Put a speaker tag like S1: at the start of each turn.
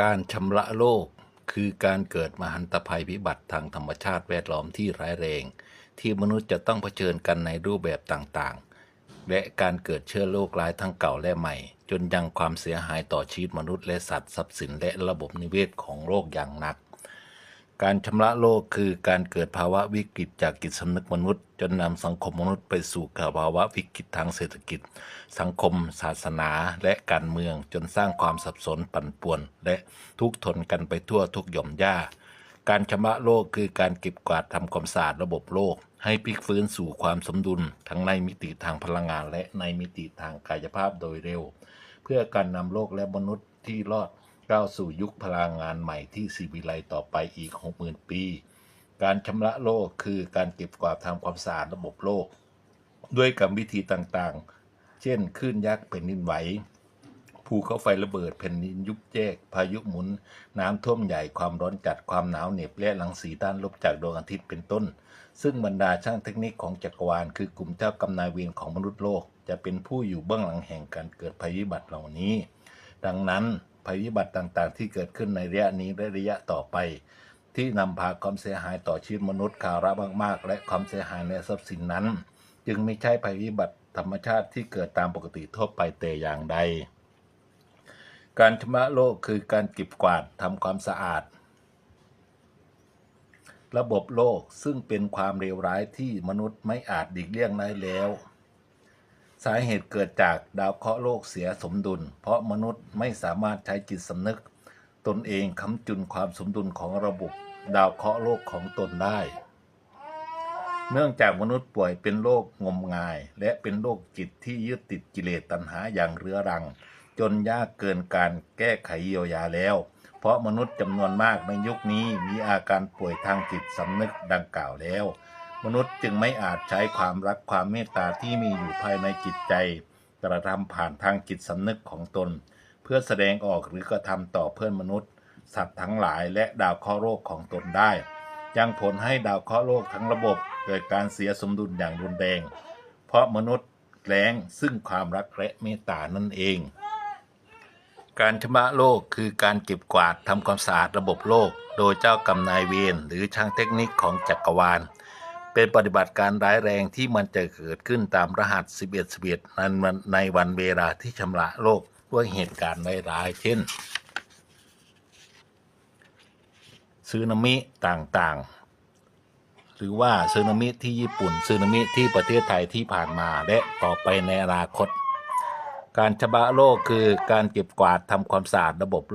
S1: การชำระโลกคือการเกิดมหันตภัยพิบัติทางธรรมชาติแวดล้อมที่ร้ายแรง ที่มนุษย์จะต้องเผชิญกันในรูปแบบต่างๆ และการเกิดเชื้อโรคร้ายทั้งเก่าและใหม่ จนยังความเสียหายต่อชีวิตมนุษย์และสัตว์ทรัพย์สินและระบบนิเวศของโลกอย่างหนัก การชำระโลกคือการเกิดภาวะวิกฤตจากจิตสำนึกมนุษย์ จนนำสังคมมนุษย์ไปสู่ภาวะวิกฤตทางเศรษฐกิจ สังคม ศาสนาและการเมืองจนสร้างความสับสนปั่นป่วน และทุกข์ทนกันไปทั่วทุกหย่อมย่าการชำระโลกคือการเก็บกวาดทำความสะอาดระบบโลก ให้พลิกฟื้นสู่ความสมดุล ทั้งในมิติทางพลังงานและในมิติทางกายภาพโดยเร็ว เพื่อการนำโลกและมนุษย์ที่รอด ก้าวสู่ยุคพลังงานใหม่ที่สีวิไลต่อไปอีก 60,000 ปี การชำระโลกคือการเก็บกวาดทำความสะอาดระบบโลก ด้วยกรรมวิธีต่างๆ เช่นคลื่นยักษ์แผ่นดินไหวภูเขาไฟระเบิดแผ่นดินยุบแยก พายุหมุน น้ำท่วมใหญ่ความร้อนจัดความหนาวเหน็บและรังสีด้านลบจากดวงอาทิตย์เป็นต้น ซึ่งบรรดาช่างเทคนิคของจักรวาล คือกลุ่มเจ้ากรรมนายเวรของมนุษย์โลก จะเป็นผู้อยู่เบื้องหลังแห่งการเกิดภัยพิบัติเหล่านี้ ดังนั้น ภัยพิบัติต่างๆ ที่เกิดขึ้นในระยะนี้และระยะต่อไป ที่นำพาความเสียหายต่อชีวิตมนุษย์คาระมากๆ และความเสียหายในทรัพย์สินนั้น จึงไม่ใช่ภัยพิบัติธรรมชาติที่เกิดตามปกติทั่วไปแต่อย่างใด การชำระโลกคือการเก็บกวาดทำความสะอาด ระบบโลกซึ่งเป็นความเลวร้ายที่มนุษย์ไม่อาจหลีกเลี่ยงได้แล้ว สาเหตุเกิดจากดาวเคราะห์โลกเสียสมดุล เพราะมนุษย์ไม่สามารถใช้จิตสำนึก ตนเองค้ำจุนความสมดุลของระบบดาวเคราะห์โลกของตนได้ เนื่องจากมนุษย์ป่วยเป็นโรคงมงาย และเป็นโรคจิตที่ยึดติดกิเลสตัณหาอย่างเรื้อรัง จนยากเกินการแก้ไขเยียวยาแล้ว เพราะมนุษย์จำนวนมากในยุคนี้มีอาการป่วยทางจิตสำนึกดังกล่าวแล้ว มนุษย์จึงไม่อาจใช้ความรักความเมตตาที่มีอยู่ภายในจิตใจ กระทำผ่านทางจิตสำนึกของตน เพื่อแสดงออกหรือกระทำต่อเพื่อนมนุษย์ สัตว์ทั้งหลายและดาวเคราะห์โลกของตนได้ยังผลให้ดาวเคราะห์โลกทั้งระบบ เกิดการเสียสมดุลอย่างรุนแรง เพราะมนุษย์แรงซึ่งความรักและเมตตานั่นเอง การชำระโลกคือการเก็บกวาดทำความสะอาดระบบโลก โดยเจ้ากรรมนายเวรหรือช่างเทคนิคของจักรวาล เป็นปฏิบัติการร้ายแรงที่มันจะเกิดขึ้นตามรหัส 11 11นั้นในวันเวลาที่ชำระโลกด้วยเหตุการณ์ร้ายๆเช่นซึนามิต่างๆ หรือว่าซึนามิที่ญี่ปุ่นซึนามิที่ประเทศไทยที่ผ่านมาและต่อไปในอนาคต การชำระโลกคือการเก็บกวาดทำความสะอาดระบบ